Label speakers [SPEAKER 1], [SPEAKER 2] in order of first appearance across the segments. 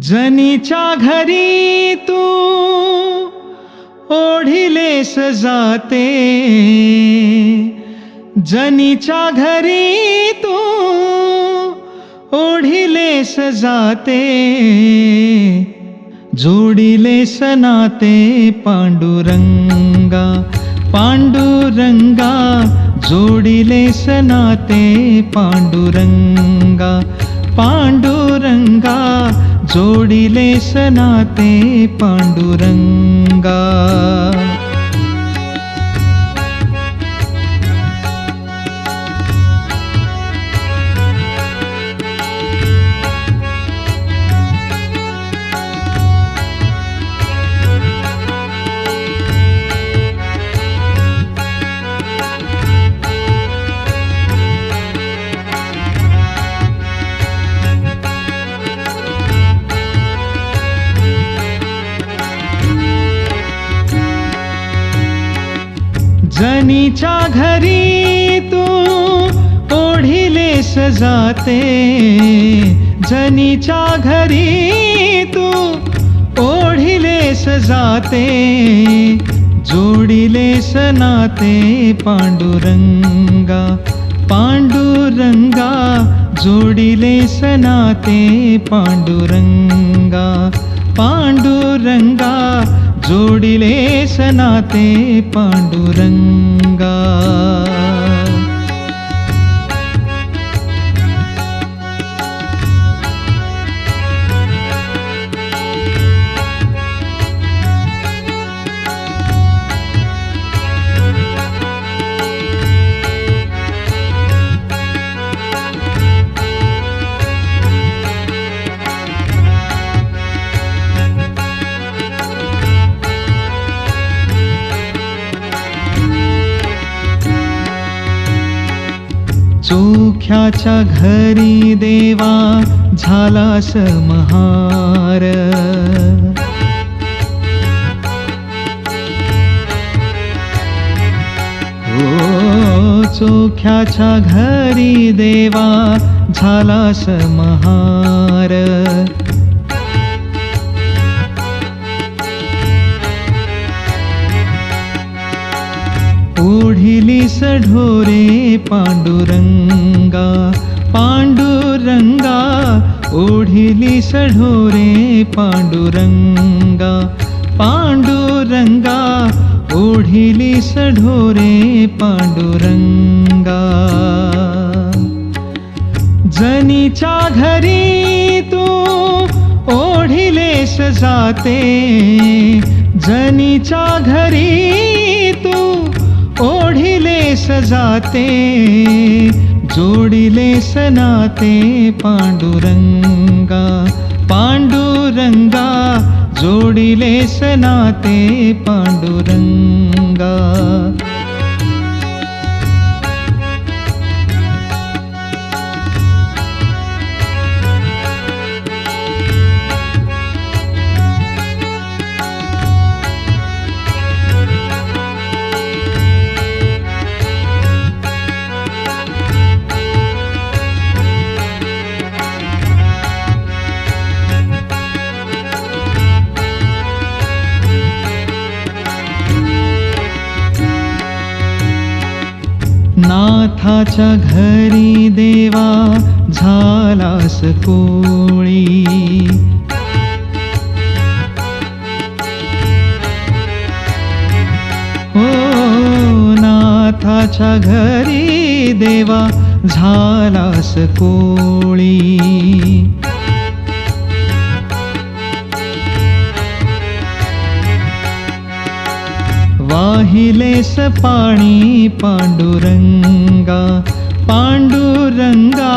[SPEAKER 1] जनीच्या घरी तू ओढिलेस जाते जनीच्या घरी तू ओढिलेस जाते जोडिले सनाते पांडुरंगा पांडुरंगा. जोडिले सनाते पांडुरंगा पांडुरंगा. जोडिले सनाते पांडुरंगा. जनीच्या घरी तू ओढिलेस जाते जनीच्या घरी तू ओढिलेस जाते जोडिले सनाते पांडुरंगा पांडुरंगा. जोडिले सनाते पांडुरंगा पांडुरंगा. జోడిలేశనాథే పాండురంగ देवाच्या घरी देवा झालास महार. ओ चोख्याच्या घरी देवा झालास महार. ओढिली सढोरे पांडुरंगा पांडुरंगा ओढिली सढोरे पांडुरंगा पांडुरंगा ओढिली सढोरे पांडुरंगा। जनीच्या घरी तू ओढिलेस जाते जनीच्या घरी सजाते जाते सनाते नाते पांडुरंगा पांडुरंगा सनाते नाते नाथाच्या घरी देवा झालास कोळी. हो नाथाच्या घरी देवा झालास कोळी. पाहिलेस पाणी पांडुरंगा पांडुरंगा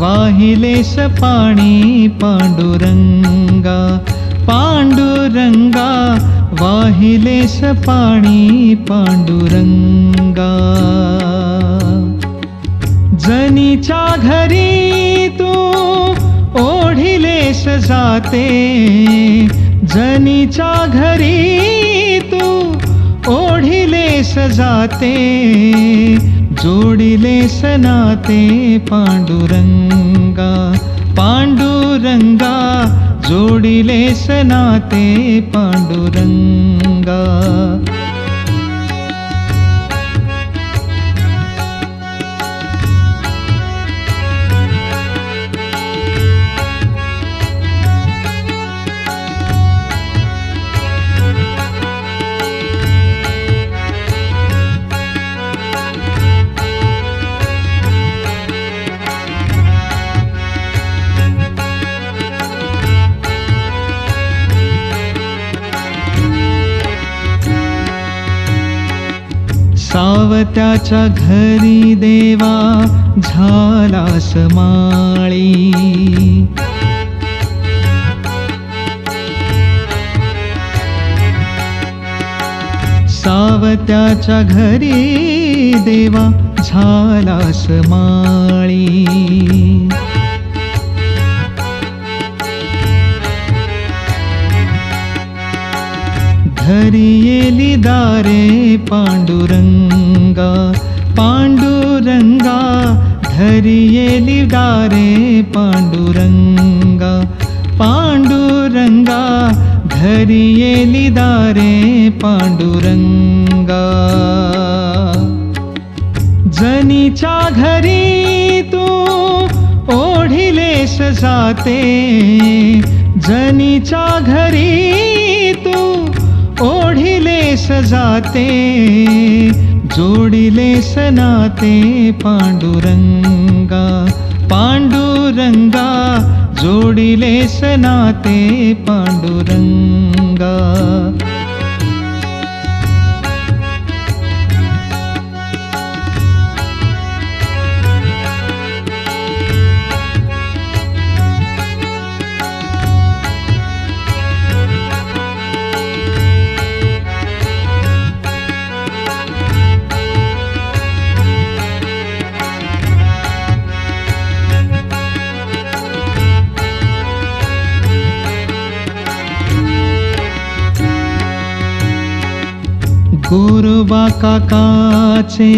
[SPEAKER 1] वाहिलेस पाणी पांडुरंगा पांडुरंगा वाहिलेस पाणी पांडुरंगा. जनीच्या घरी तू ओढिलेस जाते जनीच्या घरी जाते जोडिलेस नाते पांडुरंगा पांडुरंगा जोडिले सनाते पांडुरंगा. सावत्याच्या घरी देवा झाला समाळी सावत्याच्या घरी देवा झाला समाळी घरी येली दारे पांडुरंगा पांडुरंगा घरी येली दारे पांडुरंगा पांडुरंगा घरी येली दारे पांडुरंगा। जनीच्या घरी तू ओढिलेस जाते जनीच्या घरी तू ओढिलेस जाते जोडिले नाते पांडुरंगा पांडुरंगा जोडिलेस नाते पांडुरंगा। गोरोबा काकाचे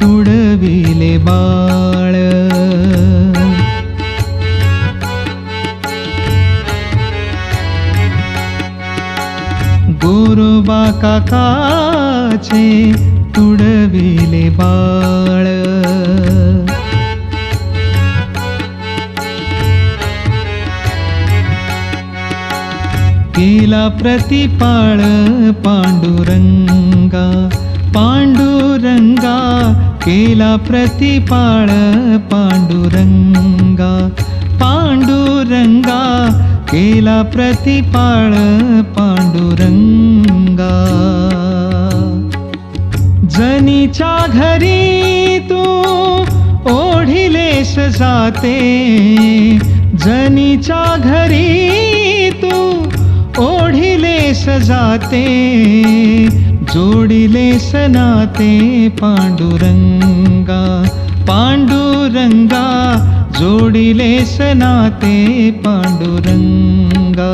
[SPEAKER 1] तुडविले बाळ. गोरोबा काकाचे तुडविले बाळ. केला प्रतिपाळ पांडुरंगा पांडुरंगा केला प्रतिपाळ पांडुरंगा पांडुरंगा केला प्रतिपाळ पांडुरंगा. जनीच्या घरी तू ओढिलेस जाते जनीच्या घरी जाते जोडिलेस नाते पांडुरंगा पांडुरंगा जोडिलेस नाते पांडुरंगा.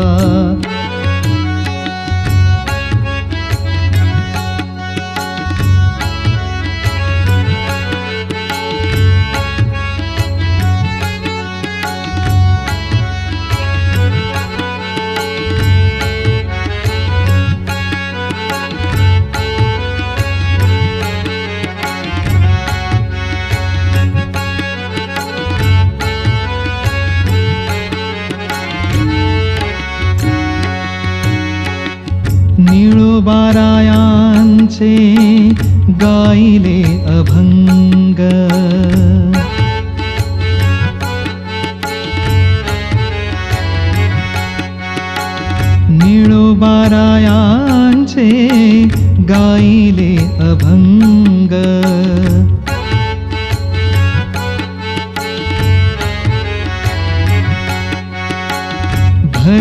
[SPEAKER 1] निळोबारायांचे गाईले अभंग. निळोबारायांचे गाईले अभंग.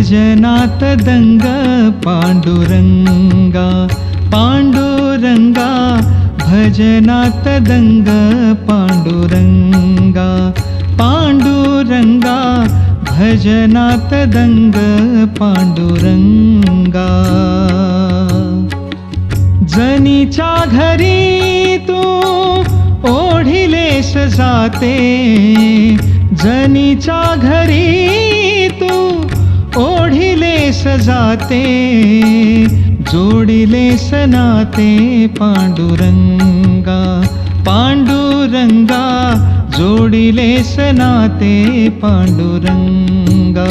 [SPEAKER 1] भजनात दंग पांडुरंगा पांडुरंगा भजनात दंग पांडुरंगा पांडुरंगा भजनात दंग पांडुरंगा। जनीच्या घरी तू ओढिलेस जाते जनीच्या घरी जाते जोडिले सनाते पांडुरंगा पांडुरंगा जोडिले सनाते पांडुरंगा.